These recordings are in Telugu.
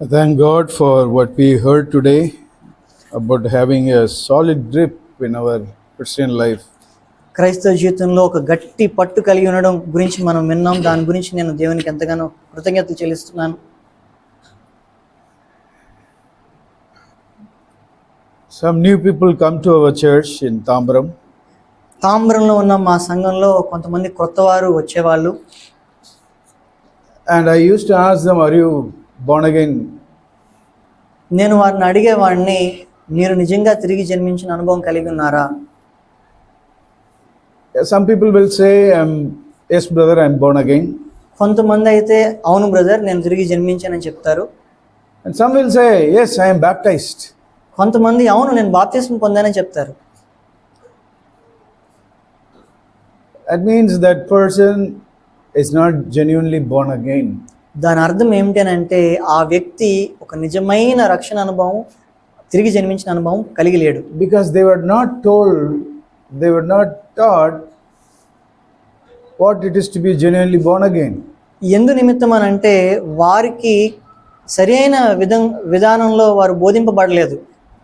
Thank God for what we heard today about having a solid grip in our Christian life. క్రైస్తవ జీవితంలో ఒక గట్టి పట్టు కలిగి ఉండడం గురించి మనం విన్నాం దాని గురించి నేను దేవునికి ఎంతగానో కృతజ్ఞతలు చెల్లిస్తున్నాను Some new people come to our church in Tambaram, తామ్రంలో ఉన్న మా సంఘంలో కొంతమంది కొత్త వారు వచ్చేవాళ్ళు and I used to ask them, Are you born again నేను వారిని అడిగేవాడిని మీరు నిజంగా తిరిగి జన్మించిన అనుభవం కలిగి ఉన్నారా? Some people will say yes brother I'm born again కొంతమంది అయితే అవును బ్రదర్ నేను తిరిగి జన్మించానని చెప్తారు. And some will say yes I'm baptized కొంతమంది అవును నేను బాప్తిజం పొందానని చెప్తారు. That means that person is not genuinely born again దాని అర్థం ఏమిటనంటే ఆ వ్యక్తి ఒక నిజమైన రక్షణ అనుభవం తిరిగి జన్మించిన అనుభవం కలిగి లేడు because they were not told, they were not taught what it is to be genuinely born again. ఎందు నిమిత్తం అని అంటే వారికి సరైన విధం విధానంలో వారు బోధింపబడలేదు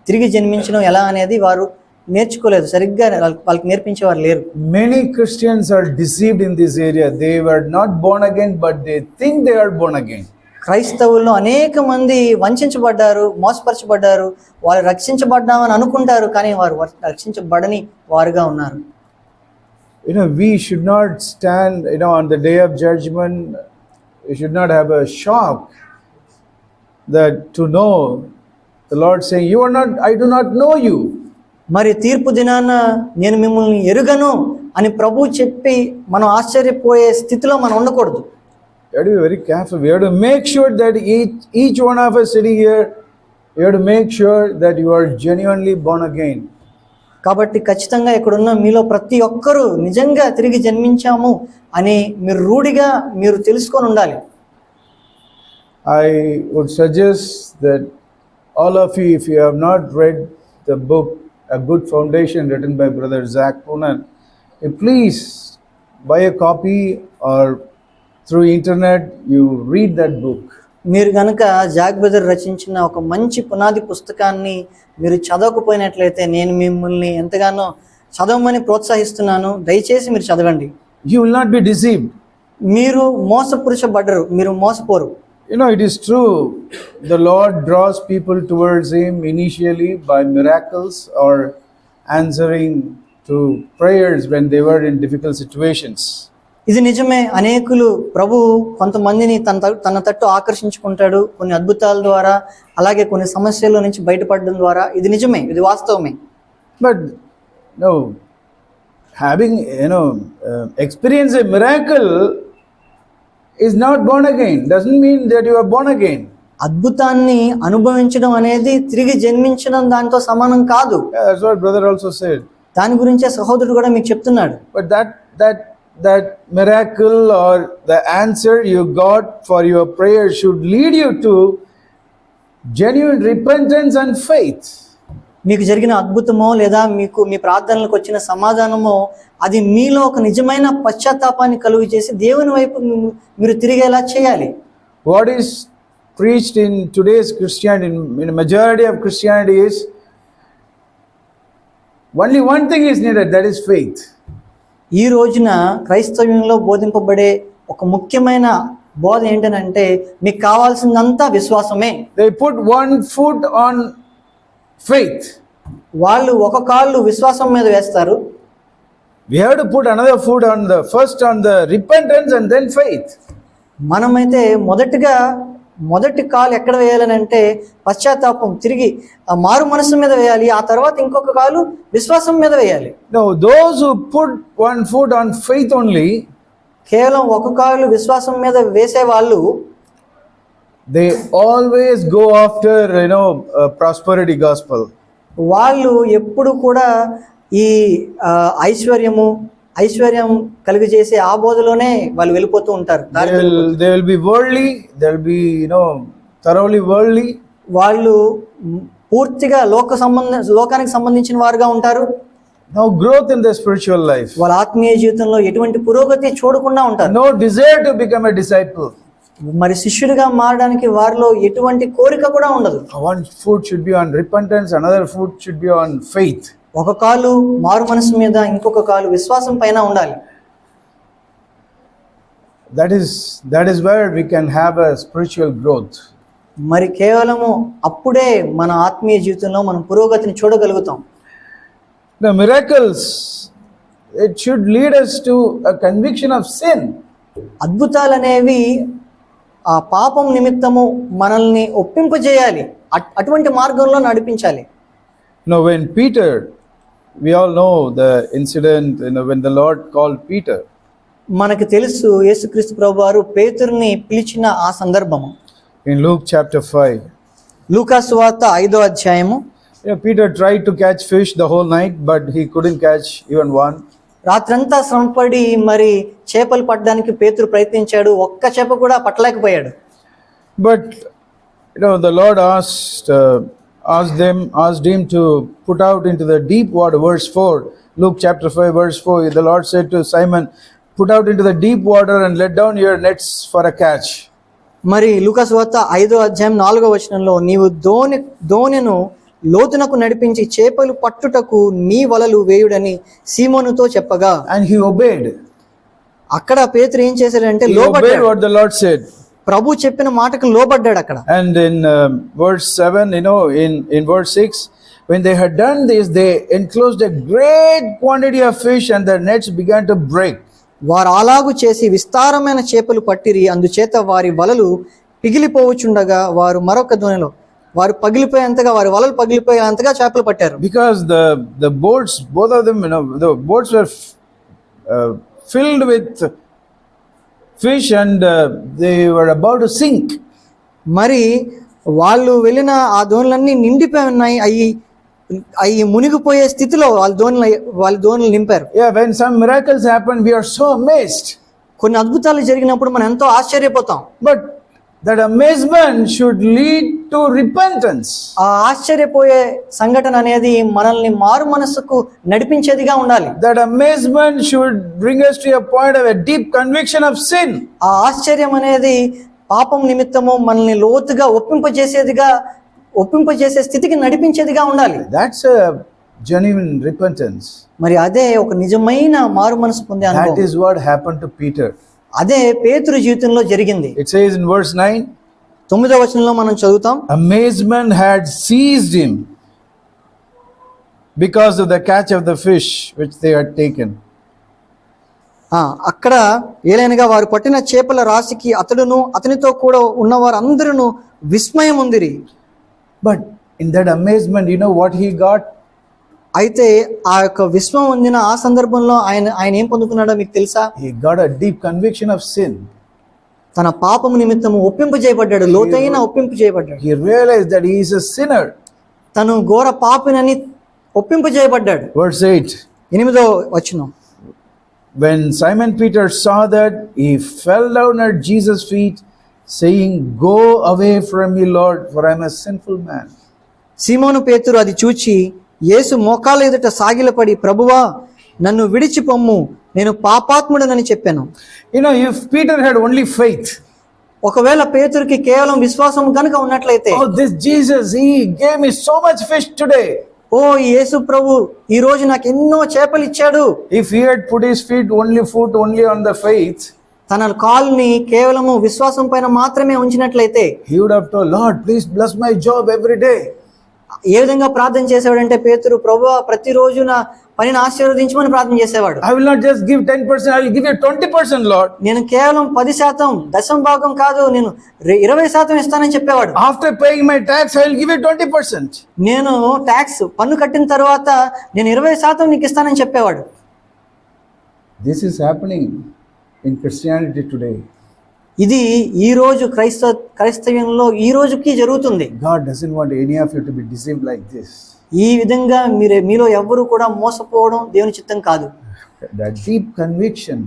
తిరిగి జన్మించడం ఎలా అనేది వారు నేర్చుకోలేదు సరిగ్గా వాళ్ళకి నేర్పించేవారు లేరు. Many Christians are deceived in this area they were not born again but they think they are born again క్రైస్తవుల్లో అనేక మంది వంచబడ్డారు మోసపరచబడ్డారు వాళ్ళు రక్షించబడ్డామని అనుకుంటారు కానీ వారు రక్షించబడని వారుగా ఉన్నారు. You know we should not stand you know on the day of judgement you should not have a shock that to know the Lord saying you are not I do not know you మరి తీర్పు దినాన నేను మిమ్మల్ని ఎరుగను అని ప్రభు చెప్పి మనం ఆశ్చర్యపోయే స్థితిలో మనం ఉండకూడదు. And very careful you make sure that each each one of city here you to make that you are genuinely born కాబట్టి ఖచ్చితంగా ఇక్కడ ఉన్న మీలో ప్రతి ఒక్కరు నిజంగా తిరిగి జన్మించాము అని మీరు రూఢిగా మీరు తెలుసుకొని ఉండాలి. I would suggest that all of you if you have not read the book a good foundation written by brother zach poonan please buy a copy or through internet you read that book. మీరు కనుక జాగ్ బ్రదర్ రచించిన ఒక మంచి పునాది పుస్తకాన్ని మీరు చదవకపోయినట్లయితే నేను మిమ్మల్ని ఎంతగానో చదవమని ప్రోత్సహిస్తున్నాను. దయచేసి మీరు చదవండి. యూ నాట్ బి డిసీవ్డ్ మీరు మోసపురుషబడ్డరు మీరు మోసపోరు. You know, it is true, the Lord draws people towards Him initially by miracles or answering to prayers when they were in difficult situations. ఇది నిజమే అనేకులు ప్రభు కొంతమందిని తన తన తట్టు ఆకర్షించుకుంటాడు కొన్ని అద్భుతాల ద్వారా అలాగే కొన్ని సమస్యల నుంచి బయటపడడం ద్వారా ఇది నిజమే ఇది వాస్తవమే But no, having you know uh, experience is not born again doesn't mean that you are born again అద్భుతాన్ని అనుభవించడం అనేది తిరిగి జన్మించడం దాంతో సమానం కాదు. That's what brother also said దాని గురించే సహోదరుడు కూడా మీకు చెప్తున్నాడు. But that that that miracle or the answer you got for your prayer should lead you to genuine repentance and faith మీకు జరిగిన అద్భుతమో లేదా మీకు మీ ప్రార్థనలకు వచ్చిన సమాధానమో అది మీలో ఒక నిజమైన పశ్చాత్తాపాన్ని కలుగు చేసి దేవుని వైపు మీరు తిరిగేలా చేయాలి preached in today's Christianity, in, in a majority of Christianity, is only one thing is needed that is faith. ఈ రోజున క్రైస్తవ్యంలో బోధింపబడే ఒక ముఖ్యమైన బోధ ఏంటనంటే మీకు కావాల్సిందంతా విశ్వాసమే They put one foot on faith. వాళ్ళు ఒక కాళ్ళు విశ్వాసం మీద వేస్తారు We have to put another foot on the first on the repentance and then faith. మనమైతే మొదటిగా మొదటి కాలు ఎక్కడ వేయాలని అంటే పశ్చాత్తాపం తిరిగి ఆ మారు మనసు మీద వేయాలి ఆ తర్వాత ఇంకొక కాలు విశ్వాసం మీద వేయాలి those who put one foot on faith only, కేవలం ఒక కాలు విశ్వాసం మీద వేసే వాళ్ళు they always go after you know prosperity gospel వాళ్ళు ఎప్పుడు కూడా ఈ ఐశ్వర్యము ఐశ్వర్యం కలిగి చేసే ఆ బోధలోనే వాళ్ళు వెళ్ళిపోతూ ఉంటారు. They will be worldly they will be you know thoroughly worldly వాళ్ళు పూర్తిగా లోక సంబంధ లోకానికి సంబంధించిన వారుగా ఉంటారు. No growth in the spiritual life వాళ్ళ ఆత్మీయ జీవితంలో ఎటువంటి పురోగతి చూడకుండా ఉంటారు. No desire to become a disciple మరి శిష్యుడిగా మారడానికి వారిలో ఎటువంటి కోరిక కూడా ఉండదు. One foot should be on repentance another foot should be on faith ఒక కాలు మారు మనసు మీద ఇంకొక కాలు విశ్వాసం పైన ఉండాలి. That is that is where we can have a spiritual growth మరి కేవలము అప్పుడే మన ఆత్మీయ జీవితంలో మనం పురోగతిని చూడగలుగుతాం. The miracles it should lead us to conviction of sin అద్భుతాలు అనేవి ఆ పాపం నిమిత్తము మనల్ని ఒప్పింపజేయాలి. అటువంటి మార్గంలో నడిపించాలి. No when Peter we all know the incident when the Lord call Peter మనకు తెలుసు యేసుక్రీస్తు ప్రభు వారు పేతుర్ని పిలిచిన ఆ సందర్భం ఇన్ లూక్ చాప్టర్ ఫైవ్ లూకాస్ వార్త ఐదో అధ్యాయము. Peter try to catch fish the whole night but he couldn't catch even one రాత్రంతా శ్రమ పడి మరి చేపలు పట్టడానికి పేతురు ప్రయత్నించాడు. ఒక్క చేప కూడా పట్టలేకపోయాడు. But the lord as them as deem to put out into the deep water verse four Luke chapter five verse four the lord said to Simon put out into the deep water and let down your nets for a catch మరి లూకస్ వార్త ఐదో అధ్యాయం నాలుగో వచనంలో నీవు ధోని ధోనిను లోతునకు నడిపించి చేపలు పట్టుటకు నీ వలలు వేయుడని సీమోనుతో చెప్పగా And he obeyed. అక్కడ పేతురు ఏం చేశాడంటే లోబడ్డాడు what the Lord said. ప్రభు చెప్పిన మాటకు లోబడ్డాడు అక్కడ in um, verse 7, you know, in, in verse 6, when they had done this, they enclosed a great quantity of fish and their nets began to break. వారు అలాగు చేసి విస్తారమైన చేపలు పట్టిరి అందుచేత వారి వలలు పిగిలిపోవచ్చుండగా వారు మరొక ధ్వనిలో వారు పగిలిపోయేంతగా వారి వలలు పగిలిపోయేంతగా చేపలు పట్టారు. Because the the boats both of them you know the boats were filled with fish and they were about to sink మరి వాళ్ళు వెళ్ళిన ఆ దోణులన్నీ నిండిపోయి ఉన్నాయి అవి అవి మునిగిపోయే స్థితిలో వాళ్ళ దోణులు వాళ్ళ దోణులు నింపారు. Yeah when some miracles happen we are so amazed కొన్ని అద్భుతాలు జరిగినప్పుడు మనం ఎంతో ఆశ్చర్యపోతాం. But that amazement should lead to repentance ఆ ఆశ్చర్యపోయే సంఘటన అనేది మనల్ని మారు మనస్సుకు నడిపించేదిగా ఉండాలి. That amazement should bring us to a point of deep conviction of sin ఆ ఆశ్చర్యం అనేది పాపం నిమిత్తము మనల్ని లోతుగా ఒప్పింపజేసేదిగా ఒప్పింపజేసే స్థితికి నడిపించేదిగా ఉండాలి. దాట్స్ జెన్యున్ రిపెంటెన్స్ మరి అదే ఒక నిజమైన మారు మనసు పొందే that is what happen to Peter అదే పేతురు జీవితంలో జరిగింది. It says in verse nine తొమ్మిదో వచనంలో మనం చదువుతాం. Amazement had seized in because of the catch of the fish which they had taken అక్కడ ఏలైనగా వారు పట్టిన చేపల రాశికి అతడును అతనితో కూడా ఉన్న వారందరూ విస్మయం ఉందిరి but in that amazement you know what he got అయితే ఆ యొక్క విశ్వం అందిన ఆ సందర్భంలో ఆయన ఆయన ఏం పొందుకున్నాడో మీకు తెలుసా? He got deep conviction of sin తన పాపం నిమిత్తం ఒప్పింపు చేయబడ్డాడు లోతైన ఒప్పింపు చేయబడ్డాడు. Realize that he is sinner తను ఘోర పాపినని ఒప్పింపు చేయబడ్డాడు. వర్స్ ఎనిమిదో వచనం. When Simon Peter saw that he fell down at Jesus feet saying go away from me Lord for I am a sinful man సిమోను పేతురు అది చూచి యేసు మోకాల ఎదుట సాగిలపడి ప్రభువా నన్ను విడిచిపొమ్ము నేను పాపాత్ముడనని చెప్పాను. You know if Peter had only faith ఒకవేళ పేతురికి కేవలం విశ్వాసం కనుక ఉన్నట్లయితే this Jesus he gave is so much fish today ఓ యేసు ప్రభు ఈ రోజు నాకు ఎన్నో చేపలు ఇచ్చాడు. If he had put his feet only foot only on the faith తన కాల్ని కేవలము విశ్వాసం పైన మాత్రమే ఉంచినట్లయితే he would have Lord please bless my job every day ఏ విధంగా ప్రార్థన చేసేవాడంటే పేతురు ప్రభు ప్రతిరోజు నా పనిని ఆశీర్వదించమని ప్రార్థన చేసేవాడు I will not just give 10%, I will give you 20%, Lord. నేను కేవలం పది శాతం దశం భాగం కాదు నేను ఇరవై శాతం ఇస్తానని చెప్పేవాడు After paying my tax, I will give you 20%. నేను ట్యాక్స్ పన్ను కట్టిన తర్వాత నేను ఇరవై శాతం నీకు ఇస్తానని చెప్పేవాడు This is happening in Christianity today. ఇది ఈ రోజు క్రైస్త క్రైస్తవ్యంలో ఈ రోజుకి జరుగుతుంది. God doesn't want any of you to be deceived like this ఈ విధంగా మీరు మీలో ఎవ్వరు కూడా మోసపోవడం దేవుని చిత్తం కాదు. That deep conviction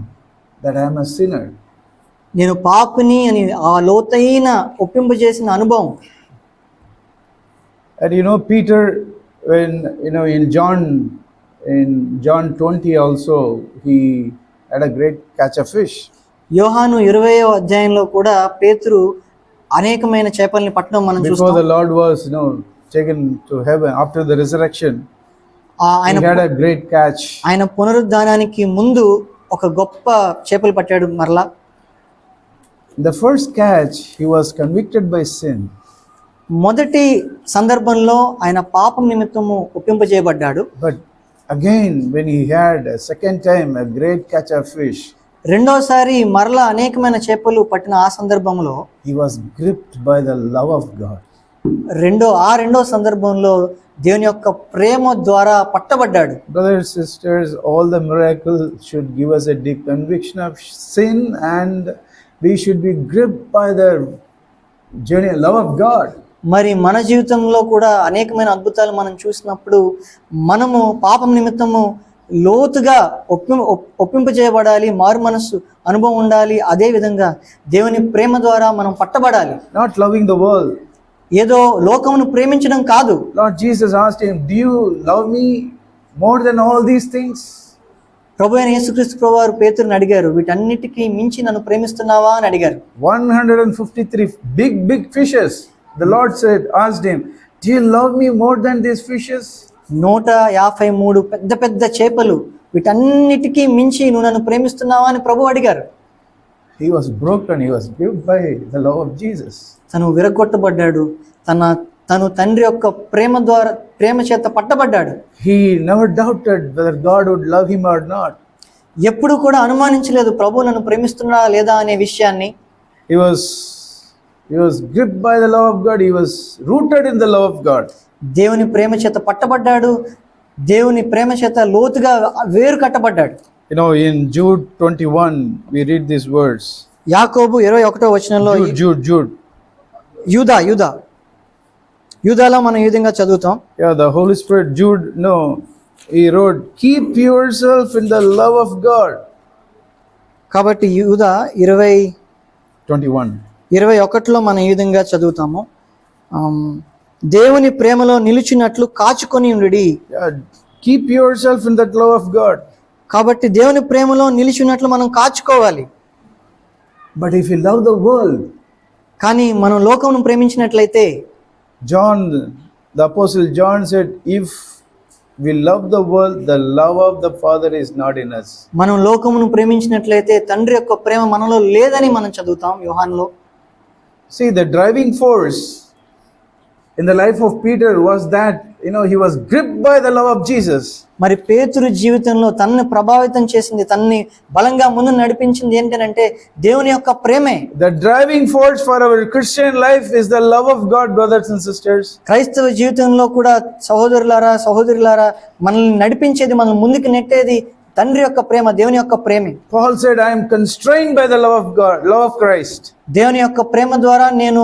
that I am a sinner నేను పాపిని అని ఆ లోతైన ఒప్పింపు చేసిన అనుభవం and you Peter when you know John in John 20 also he had a great catch of fish యోహాను ఇరవయో అధ్యాయంలో కూడా పేతురు అనేకమైన చేపల్ని పట్టడం మనం చూస్తాం. Lord was no taken to heaven after the resurrection ఆయన గ్రేట్ క్యాచ్ ఆయన పునరుద్ధానానికి ముందు ఒక గొప్ప చేపలు పట్టాడు మరలా. The first catch he was convicted by sin మొదటి సందర్భంలో ఆయన పాపం నిమిత్తము ఒప్పింప చేయబడ్డాడు but again when he had second time great catch of fish రెండోసారి మరల అనేకమైన చేపలు పట్టిన ఆ సందర్భంలో he was gripped by the love of God రెండో ఆ రెండో సందర్భంలో దేవుని యొక్క ప్రేమ ద్వారా పట్టబడ్డాడు. Brothers sisters all the miracle should give us a deep conviction of sin and we should be gripped by the journey love of god. మరి మన జీవితంలో కూడా అనేకమైన అద్భుతాలు మనం చూసినప్పుడు మనము పాపం నిమిత్తము లోతుగా ఒప్పింప ఒప్పింపు చేయబడాలి మారు మనస్సు అనుభవం ఉండాలి. అదే విధంగా దేవుని ప్రేమ ద్వారా మనం పట్టబడాలి. నాట్ లవింగ్ ద వరల్డ్ ఏదో లోకమును ప్రేమించడం కాదు. Lord Jesus asked him do love me more than all these things ప్రభు అయిన యేసుక్రీస్తు ప్రభువారు పేతురుని అడిగారు వీటన్నిటికీ మించి నన్ను ప్రేమిస్తున్నావా? అని అడిగారు. 153 big big fishes the Lord said asked him do love me more than these fishes నూట యాభై మూడు పెద్ద పెద్ద చేపలు వీటన్నిటికీ మించి నువ్వు నన్ను ప్రేమిస్తున్నావా అని ప్రభు అడిగారు. He was broken he was give by the love Jesus తను విరగొట్టబడ్డాడు. తన తను తండ్రి యొక్క ప్రేమ ద్వారా ప్రేమ చేత పట్టబడ్డాడు. He never doubted whether God would love him or not ఎప్పుడు కూడా అనుమానించలేదు ప్రభు నన్ను ప్రేమిస్తున్నా లేదా అనే విషయాన్ని. He was he was grip by the love of God he was rooted in the love of God దేవుని ప్రేమ చేత పట్టబడ్డాడు. దేవుని ప్రేమ చేత లోతుగా వేరు కట్టబడ్డాడు. You in Jude 21 we read this words యాకోబు 21వ వచనంలో జూడ్ జూడ్ యూదా యూదా. యూదాలో మనం ఈ విధంగా చదువుతాం. The holy spirit Jude no he wrote keep your self in the love of God కాబట్టి యూదా 20 ఇరవై ఒకటిలో మనం ఈ విధంగా చదువుతాము. Um, దేవుని ప్రేమలో నిలిచినట్లు కాచుకొని ఉండి keep your self in that love of God కాబట్టి దేవుని ప్రేమలో నిలిచినట్లు మనం కాచుకోవాలి. But if you love the world కానీ మనం లోకం ప్రేమించినట్లయితే John the apostle John said if we love the world the love of the father is not in us మనం లోకమును ప్రేమించినట్లయితే తండ్రి యొక్క ప్రేమ మనలో లేదని మనం చదువుతాం యోహాన్లో. See the driving force in the life of Peter was that, you know, he was gripped by the love of Jesus. మరి పేతురు జీవితంలో తనని ప్రభావితం చేసింది తనని బలంగా ముందు నడిపించింది ఏంటంటే దేవుని యొక్క ప్రేమే The driving force for our Christian life is the love of God, brothers and sisters. క్రైస్తవ జీవితంలో కూడా సహోదరులారా సహోదరులారా మనల్ని నడిపించేది మనల్ని ముందుకు నెట్టేది తండ్రి యొక్క ప్రేమ దేవుని యొక్క ప్రేమే Paul said, I am constrained by the love of God, love of Christ. దేవుని యొక్క ప్రేమ ద్వారా నేను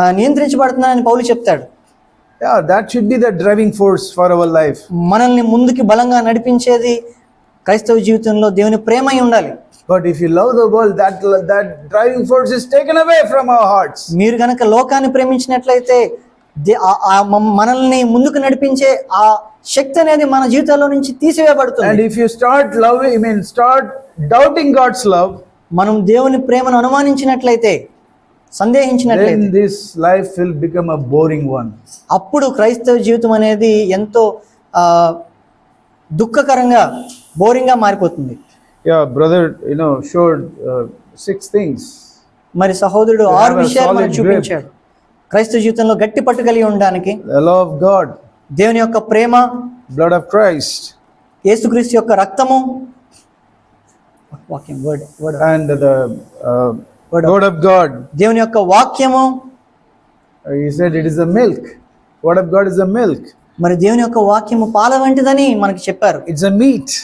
నియంత్రించబడుతున్నానని పౌలు చెప్తాడు Yeah, that should be the driving force for our life. మనల్ని ముందుకి బలంగా నడిపించేది క్రైస్తవ జీవితంలో దేవుని ప్రేమ ఉండాలి But if you love the world, that, that driving force is taken away from our hearts. మీరు గనక లోకాన్ని ప్రేమించినట్లయితే దే- మనల్ని ముందుకు నడిపించే ఆ శక్తి అనేది మన జీవితాల్లో నుంచి తీసివేయబడుతుంది if you start loving, I mean, start doubting God's love, మనం దేవుని ప్రేమను అనుమానించినట్లయితే సందేహించినట్లయితే life will become a boring one. అప్పుడు క్రైస్తవ జీవితం అనేది ఎంతో దుఃఖకరంగా బోరింగ్గా మారిపోతుంది. Yeah, brother, you know, showed uh, six things. మరి సహోదరుడు ఆరు విషయాలు మనకు చూపించాడు. క్రైస్తవ జీవితంలో గట్టి పట్టు కలిగి ఉండడానికి of God, దేవుని యొక్క ప్రేమ blood of Christ, యేసుక్రీస్తు యొక్క రక్తము. వాక్యం word word and the word of God దేవుని యొక్క వాక్యము. ఈ it is a milk word of God is a milk మరి దేవుని యొక్క వాక్యము పాల వంటిదని మనకి చెప్పారు. ఇట్స్ అ మీట్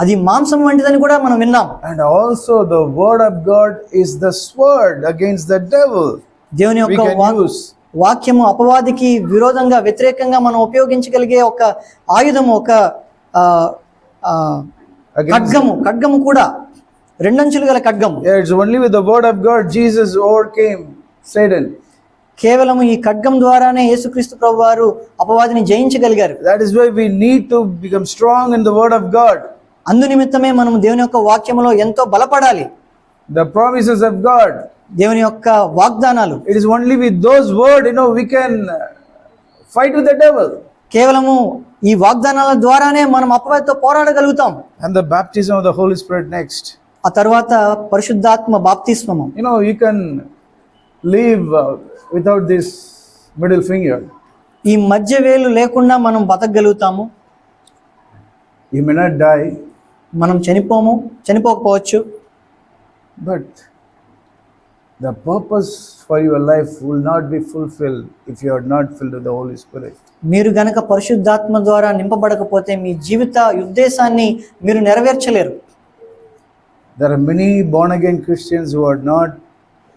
అది మాంసం వంటిదని కూడా మనం విన్నాం. And also the word of God is the sword against the devil దేవుని యొక్క వాక్యము అపవాదికి విరోధంగా వ్యతిరేకంగా మనం ఉపయోగించగలిగే ఒక ఆయుధము ఒక ఖడ్గము ఖడ్గము కూడా. రెండంచులు గల ఖడ్గం. It's only with the word of God Jesus overcame Satan కేవలం ఈ ఖడ్గం ద్వారానే యేసుక్రీస్తు ప్రభువారు అపవాదిని జయించగలిగారు. That is why we need to become strong in the word of God అందు నిమిత్తమే మనం దేవుని యొక్క వాక్యములో ఎంతో బలపడాలి. ద ప్రామిసెస్ ఆఫ్ గాడ్ దేవుని యొక్క వాగ్దానాలు. It is only with those word you know we can fight with the devil కేవలము ఈ వాగ్దానాల ద్వారానే మనం అపవాదితో పోరాడగలుగుతాం. And the baptism of the Holy Spirit next ఆ తర్వాత పరిశుద్ధాత్మ బాప్తిస్మము. You know you can live without this middle finger ఈ మధ్య వేలు లేకుండా మనం బతకగలుగుతాము. యూ మే నాట్ డై మనం చనిపోము చనిపోకపోవచ్చు. But the purpose for your life will not be fulfil if you are not filled with the holy spirit మీరు గనక పరిశుద్ధాత్మ ద్వారా నింపబడకపోతే మీ జీవిత ఉద్దేశాన్ని మీరు నెరవేర్చలేరు. There are many born again Christians who are not,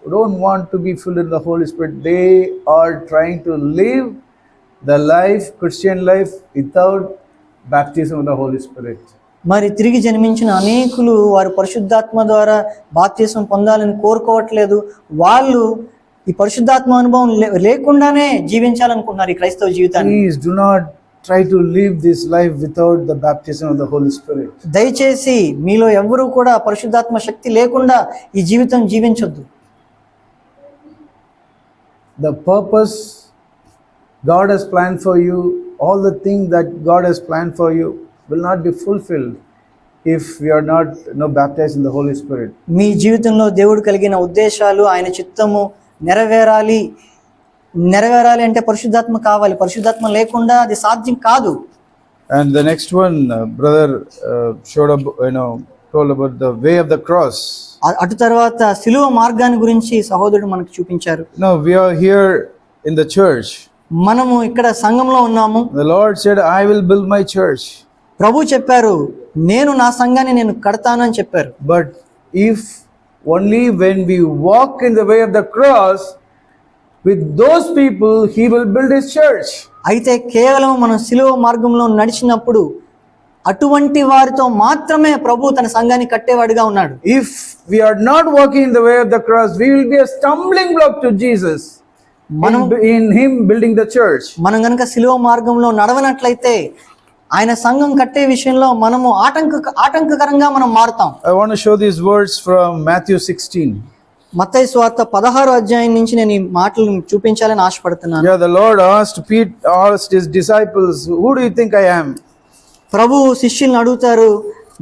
don't want to be filled with the Holy Spirit. They are trying to live the life, Christian life, without baptism of the Holy Spirit. మరి తిరిగి జన్మించిన అనేకులు వారు పరిశుద్ధాత్మ ద్వారా బాప్తీసం పొందాలని కోరుకోవట్లేదు వాళ్ళు ఈ పరిశుద్ధాత్మ అనుభవం లేకుండానే జీవించాలనుకుంటున్నారు ఈ క్రైస్తవ జీవితాన్ని Please do try to live this life without the baptism of the holy spirit దయచేసి మీలో ఎవ్వరూ కూడా పరిశుద్ధాత్మ శక్తి లేకుండా ఈ జీవితం జీవించొద్దు. The purpose God has plan for you all the thing that God has plan for you will not be fulfilled if you are not no baptise in the holy spirit మీ జీవితంలో దేవుడు కలిగిన ఉద్దేశాలు ఆయన చిత్తము నెరవేరాలి నెరవేరాలి అంటే పరిశుద్ధాత్మ కావాలి. పరిశుద్ధాత్మ లేకుండా అది సాధ్యం కాదు. And the next one brother showed you know told about the way of the cross అటు తర్వాత సిలువ మార్గాన్ని గురించి సహోదరుడు మనకు చూపించారు. No we are here in the church మనము ఇక్కడ సంఘంలో ఉన్నాము. The Lord said I will build my church ప్రభు చెప్పారు నేను నా సంఘాన్ని నేను కడతానని చెప్పారు. But if only when we walk in the way of the cross with those people, He will build His church. అయితే కేవలం మనం సిలువ మార్గంలో నడిచినప్పుడు అటువంటి వారితో మాత్రమే ప్రభు తన సంఘాన్ని కట్టేవాడిగా ఉన్నాడు If we are not walking in the way of the cross, we will be a stumbling block to Jesus in, in Him building the church. మనం గనక సిలువ మార్గంలో నడవనట్లయితే ఆయన సంఘం కట్టే విషయంలో మనము ఆటంక ఆటంకకరంగా మనం మారుతాం I want to show these words from Matthew 16. మత్తయి స్వార్థ పదహారు అధ్యాయం నుంచి నేను ఈ మాటలు చూపించాలని ఆశపడుతున్నాను Yeah, the Lord asked Pete asked his disciples, Who do you think I am? ప్రభు శిష్యుల్ని అడుగుతారు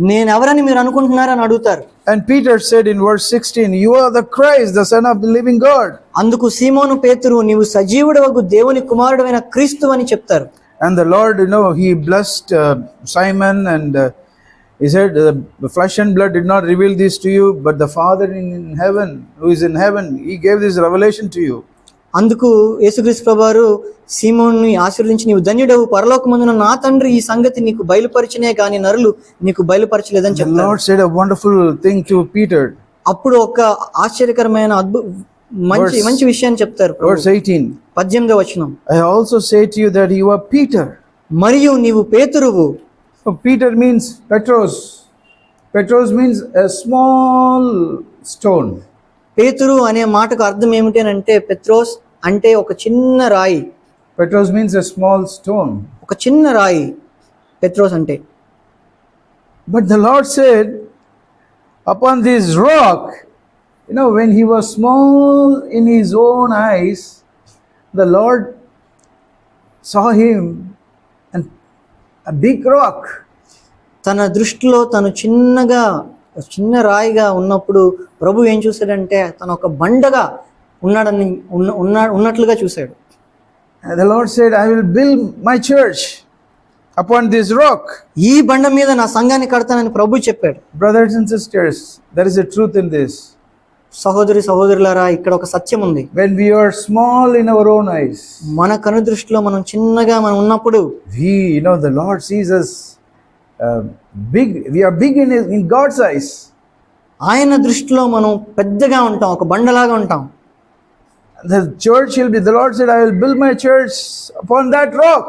నేను ఎవరని మీరు అనుకుంటున్నారని అడుగుతారు And Peter said in verse 16, You are the Christ, the Son of the living God. అందుకు సీమోను పేతురు నీవు సజీవుడవగు దేవుని కుమారుడైన క్రీస్తు అని చెప్తారు And the Lord, you know, he blessed uh, Simon and uh, he said, uh, The flesh and blood did not reveal this to you, but the Father in heaven, who is in heaven, he gave this revelation to you. అందుకు యేసుక్రీస్తు ప్రభువారు సీమోన్ని ఆశీర్వదించి నీవు ధన్యుడవు పరలోకమందున నా తండ్రి ఈ సంగతి నీకు బయలుపరిచినే కానీ నరులు నీకు బయలుపరచలేదని The చెప్తారు Lord said a wonderful thing to Peter. అప్పుడు ఒక ఆశ్చర్యకరమైన అద్భుత మంచి మంచి విషయాన్ని చెప్తారు ప్రభు. Verse 18 పద్దెనిమిదో వచనం I also say to you that you are Peter. మరియు నీవు పేతురువు So Peter means Petros. Petros means a small stone. పేతురు అనే మాటకు అర్థం ఏమిటి అని అంటే పెత్రోస్ అంటే ఒక చిన్న రాయి Petros means a small stone. ఒక చిన్న రాయి పెత్రోస్ అంటే But the Lord said, Upon this rock, you know, when he was small in his own eyes, the Lord saw him and big rock తన దృష్టిలో తను చిన్నగా చిన్న రాయిగా ఉన్నప్పుడు ప్రభు ఏం చూశాడంటే తను ఒక బండగా ఉన్నాడని ఉన్న ఉన్నట్లుగా చూశాడు. The Lord said I will build my church upon this rock ఈ బండ మీద నా సంఘాన్ని కడతానని ప్రభు చెప్పాడు. Brothers and sisters there is a truth in this సహోదరి సహోదరులారా ఇక్కడ ఒక సత్యం ఉంది When we are small in our own eyes, మన కను దృష్టిలో మనం చిన్నగా మనం ఉన్నప్పుడు we, you know, the Lord sees us uh, big. We are big in, his, in God's eyes. ఆయన దృష్టిలో మనం పెద్దగా ఉంటాం ఒక బండలాగా ఉంటాం The church will be, the Lord said, I will build my church upon that rock.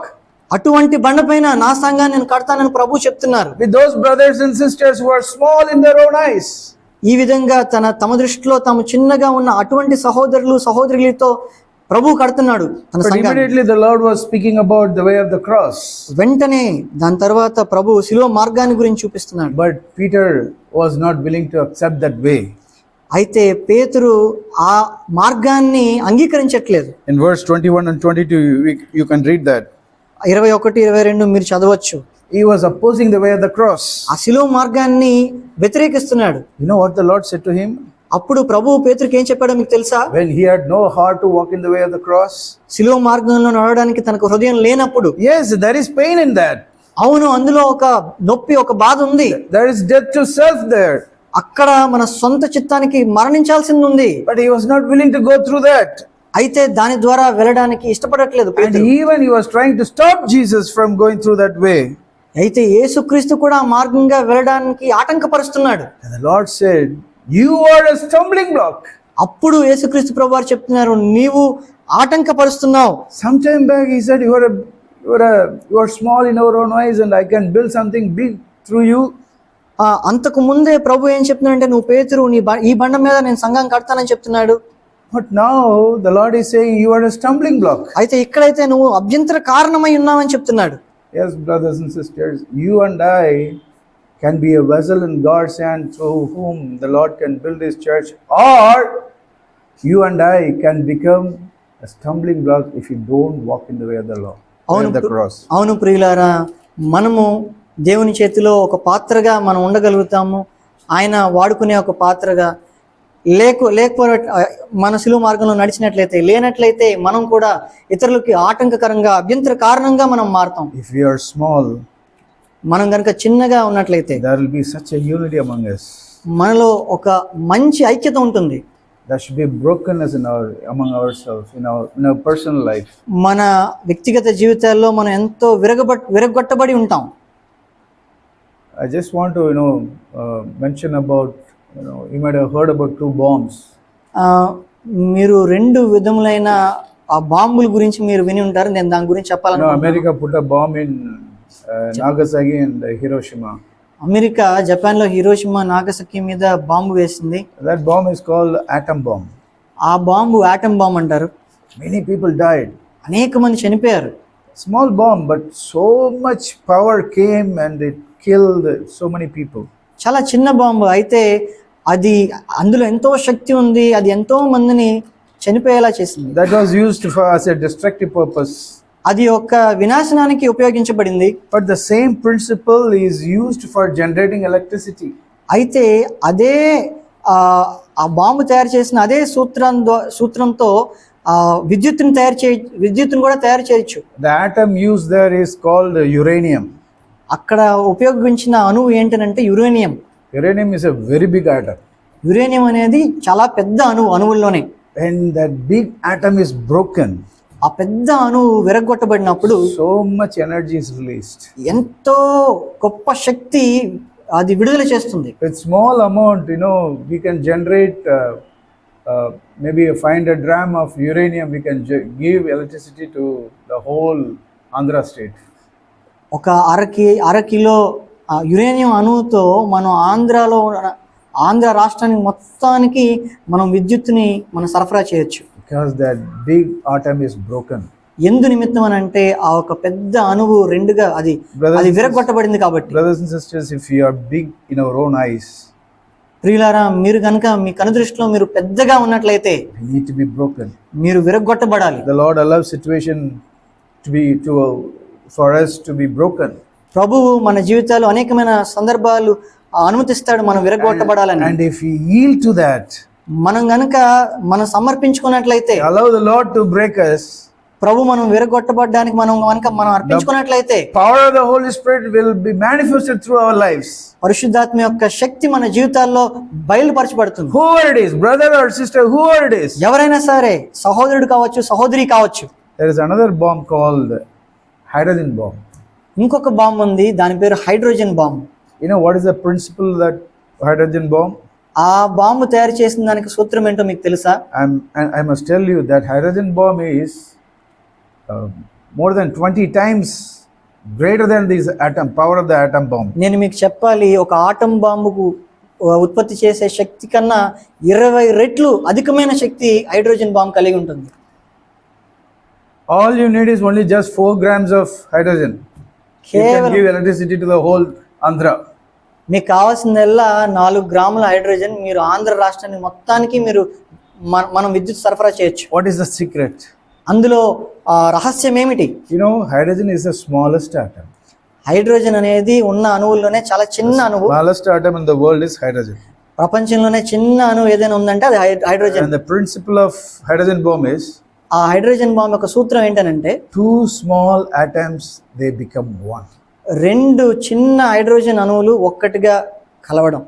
అటువంటి బండపైన నా సంఘాన్ని నేను కడతానని ప్రభు చెప్తున్నారు With those brothers and sisters who are small in their own eyes. ఈ విధంగా తన తమ దృష్టిలో తాము చిన్నగా ఉన్న అటువంటి సహోదరులు సహోదరులతో ప్రభు కడుతున్నాడు తన was speaking about the way of the cross. వెంటనే దాని తర్వాత ప్రభు శిలువ మార్గాన్ని గురించి చూపిస్తున్నాడు But Peter was not willing to accept that way. అయితే పేతురు ఆ మార్గాన్ని అంగీకరించట్లేదు In verse 21 and 22, you, you can read that. ఇరవై ఒకటి ఇరవై రెండు మీరు చదవచ్చు He was opposing the way of the cross. ఆ శిలువ మార్గాన్ని వ్యతిరేకిస్తున్నాడు You know what the Lord said to him? అప్పుడు ప్రభువు పేతురికి ఏం చెప్పాడో మీకు తెలుసా When he had no heart to walk in the way of the cross? శిలువ మార్గంలో నడవడానికి తనకు హృదయం లేనప్పుడు Yes, there is pain in that. అవును అందులో ఒక నొప్పి ఒక బాధ ఉంది There is death to self there. అక్కడ మన సొంత చిత్తానికి మరణించాల్సింది ఉంది But he was not willing to go through that. అయితే దాని ద్వారా వెళ్ళడానికి ఇష్టపడట్లేదు And పేతురు even he was trying to stop Jesus from going through that way. అయితే యేసుక్రీస్తు కూడా ఆ మార్గంగా వెళ్ళడానికి ఆటంకపరుస్తున్నాడు. Lord said you are a block అప్పుడు యేసుక్రీస్తు ప్రభువారు చెప్తున్నారు నీవు ఆటంకపరుస్తున్నావు. Some time back he said you are you small in our own and I can build something big through you అంతకు ముందే ప్రభు ఏం చెప్తున్నాడంటే నువ్వు పేతురు నీ ఈ బండ మీద నేను సంఘం కడతానని చెప్తున్నాడు. But now the Lord is saying you are a stumbling block అయితే ఇక్కడైతే నువ్వు అభ్యంతర కారణమై ఉన్నావని చెప్తున్నాడు. Yes, brothers and sisters, you and I can be a vessel in God's hand through whom the Lord can build his church, or you and I can become a stumbling block if you don't walk in the way of the Lord, cross. అవును ప్రియులారా మనము దేవుని చేతిలో ఒక పాత్రగా మనం ఉండగలుగుతాము ఆయన వాడుకునే ఒక పాత్రగా లేకు లేకపోయినట్టు మన సులు మార్గంలో నడిచినట్లయితే లేనట్లయితే మనం కూడా ఇతరులకి ఆటంకకరంగా అభ్యంతర కారణంగా మనం మారుతాం. ఇఫ్ యు ఆర్ స్మాల్ మనం కనుక చిన్నగా ఉన్నట్లయితే there be such a unity among us. మనలో ఒక మంచి ఐక్యత ఉంటుంది. That should be broken in our among our self in our in our personal life మన వ్యక్తిగత జీవితాల్లో మనం ఎంతో విరగబట్ విరగొట్టబడి ఉంటాం. I just want to you know mention about మీరు రెండు విధములైన ఆ బాంబుల గురించి మీరు విని ఉంటారు. నేను దాని గురించి చెప్పాలను America put bomb in Nagasaki and Hiroshima America జపాన్లో హిరోషిమా నాగసాకి మీద బాంబు వేసింది. That bomb is called atom bomb ఆ బాంబు ఆటమ్ బాంబ్ అంటారు. మెనీ పీపుల్ డైడ్ అనేక మంది చనిపోయారు. Small bomb but so much power came and it killed so many people చాలా చిన్న బాంబు. అయితే అది అందులో ఎంతో శక్తి ఉంది అది ఎంతో మందిని చనిపోయేలా చేసింది That was used for as a destructive purpose. అది ఒక వినాశనానికి ఉపయోగించబడింది But the same principle is used for generating electricity. అయితే అదే ఆ, బాంబు తయారు చేసిన అదే సూత్రం సూత్రంతో ఆ, విద్యుత్తుని తయారు చే విద్యుత్తుని కూడా తయారు చేయొచ్చు The atom used there is called uranium. అక్కడ ఉపయోగించిన అణువు ఏంటనంటే uranium uranium is a very big atom uranium అనేది చాలా పెద్ద అణువు అణువుల్లోనే. And that big atom is broken ఆ పెద్ద అణువు విరగొట్టబడినప్పుడు so much energy is released ఎంతో గొప్ప శక్తి అది విడుదల చేస్తుంది. With small amount you know we can generate maybe five hundred gram of uranium we can give electricity to the whole Andhra state ఒక అర కి అర కిలో ఆ యురేనియం అణువుతో మనం ఆంధ్రాలో ఆంధ్ర రాష్ట్రానికి మొత్తానికి మనం విద్యుత్ని మనం సరఫరా చేయొచ్చు. బిగ్ ఇస్ బ్రోకన్ ఎందు నిమిత్తం అని అంటే ఆ ఒక పెద్ద అణువు రెండుగా అది అది విరగొట్టబడింది కాబట్టి. Brothers and sisters if you are big in our own eyes ప్రియులారా మీరు కనుక మీ కనుదృష్టిలో మీరు పెద్దగా ఉన్నట్లయితే నీడ్ టు బి బ్రోకన్ మీరు విరగొట్టబడాలి. Lord allow situation to be to for to be broken ప్రభువు మన జీవితాలు అనేకమైన సందర్భాలు అనుమతిస్తాడు మనం విరగొట్టబడాలని. అండ్ ఇఫ్ టు దాట్ మనం గనుక మనం సమర్పించుకున్నట్లయితే allow the Lord to break ప్రభు మనం విరగొట్టబడ్డానికి మనం మనం అర్పించుకున్నట్లయితే power of will be through our lives పరిశుద్ధాత్మ యొక్క శక్తి మన జీవితాల్లో బయలుపరచబడుతుంది. Who are brother sister who are ఎవరైనా సరే సహోదరుడు కావచ్చు సహోదరి కావచ్చు. There is another bomb called hydrogen bomb ఇంకొక బాంబు ఉంది దాని పేరు hydrogen bomb. You know what is the principle that hydrogen bomb ఆ బాంబు తయారు చేసిన దానికి సూత్రం ఏంటో మీకు తెలుసా? I must tell you that hydrogen bomb is more than twenty times greater than this atom power of the atom bomb నేను మీకు చెప్పాలి ఒక ఆటమ్ బాంబుకు ఉత్పత్తి చేసే శక్తి కన్నా ఇరవై రెట్లు అధికమైన శక్తి హైడ్రోజన్ బాంబు కలిగి ఉంటుంది. All you need is only just four grams of hydrogen మీకు కావాల్సిందల్లా నాలుగు గ్రాముల హైడ్రోజన్ మీరు ఆంధ్ర రాష్ట్రాన్ని మొత్తానికి మీరు మనం విద్యుత్ సరఫరా చేయొచ్చు. వాట్ ఈస్ ద సీక్రెట్ అందులో రహస్యం ఏమిటి? You know hydrogen is the smallest atom hydrogen అనేది ఉన్న అణువుల్లోనే చాలా చిన్న అణువు. Smallest atom in the world is hydrogen ప్రపంచంలోనే చిన్న అణువు ఏదైనా ఉందంటే అది hydrogen. The principle of hydrogen bomb is ఆ హైడ్రోజన్ బాంబు యొక్క సూత్రం ఏంటంటే two small items they become one రెండు చిన్న హైడ్రోజన్ అణువులు ఒక్కటిగా కలవడం.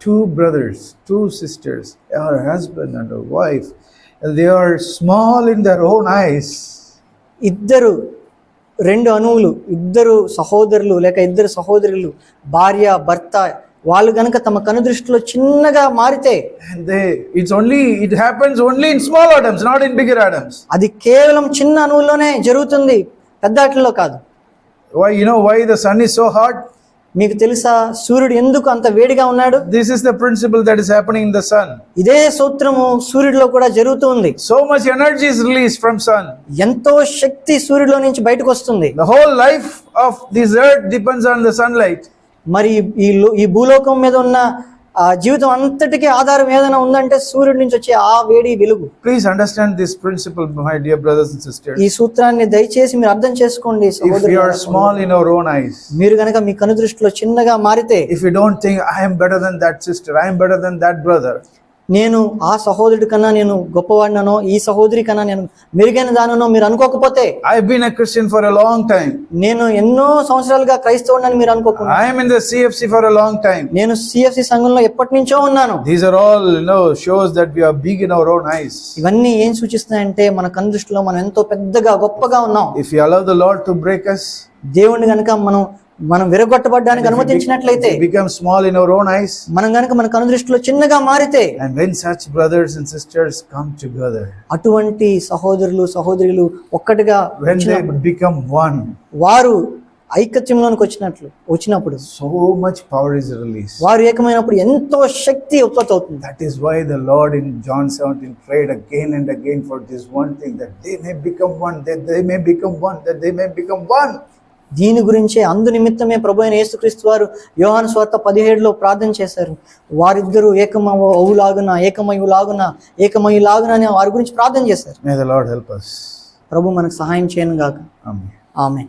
Two brothers two sisters your husband and wife they are small in their own eyes ఇద్దరు రెండు అణువులు ఇద్దరు సహోదరులు లేక ఇద్దరు సహోదరులు భార్య భర్త వాళ్ళు గనక తమ కను దృష్టిలో చిన్నగా మారితే it's only it happens only in small items not in bigger items అది కేవలం చిన్న అణువులోనే జరుగుతుంది పెద్ద ఆటల్లో కాదు. Why you why the sun is so hot మీకు తెలుసా సూర్యుడు ఎందుకు అంత వేడిగా ఉన్నాడు? This is the principle that is happening in the sun ఇదే సూత్రము సూర్యుడిలో కూడా జరుగుతుంది so much energy is release from sun ఎంతో శక్తి సూర్యుడిలో నుంచి బయటకు వస్తుంది. The whole life of this earth depends on the sunlight మరి ఈ ఈ భూలోకం మీద ఉన్న జీవితం అంతటికీ ఆధారం ఏదైనా ఉందంటే సూర్యుడి నుంచి వచ్చే ఆ వేడి వెలుగు. Please understand this principle my dear brothers and sisters ఈ సూత్రాన్ని దయచేసి మీరు అర్థం చేసుకోండి if you are small in our own eyes మీరు గనక మీ కనుదృష్టిలో చిన్నగా మారితే if you don't think I am better than that sister I am better than that brother నేను ఆ సహోదరుడి కన్నా నేను గొప్పవాడినో ఈ సహోదరి కన్నా నేను మెరుగైన దానో మీరు అనుకోకపోతే I've been a Christian for a long time. నేను ఎన్నో సంవత్సరాలుగా క్రైస్తవుడని మీరు అనుకోకుండా am in the CFC for a long time. నేను సిఎఫ్సి సంఘంలో ఎప్పటి నుంచో ఉన్నాను are all, you know, shows that we are big in our own eyes. ఇవన్నీ ఏం సూచిస్తున్నాయంటే మన కనుదృష్టిలో మనం ఎంతో పెద్దగా గొప్పగా ఉన్నాం If we allow the Lord to break us, దేవుణ్ణి గనక మనం మనం విరగొట్టబడడానికి అనుమతించినట్లయితే become small in our own eyes మనం గనుక మన కనుదృష్టిలో చిన్నగా మారితే and when such brothers and sisters come together అటువంటి సహోదరులు సహోదరులు ఒక్కటిగా వెన్ దే బికమ్ వన్ వారు ఐక్యత్యంలోనికి వచ్చినట్లు వచ్చినప్పుడు so much power is release వారు ఏకమైనప్పుడు ఎంతో శక్తి ఉత్పత్తి అవుతుంది. That is why the Lord in John seventeen prayed again and again for this one thing that they may become one they may become one they may become one దీని గురించే అందు నిమిత్తమే ప్రభు అయిన యేసుక్రీస్తు వారు యోహాను స్వార్థ పదిహేడులో ప్రార్థన చేశారు వారిద్దరూ ఏకమవు అవులాగున ఏకమయులాగున ఏకమయులాగున అని వారి గురించి ప్రార్థన చేశారు. ప్రభు మనకు సహాయం చేయను గాక. ఆమె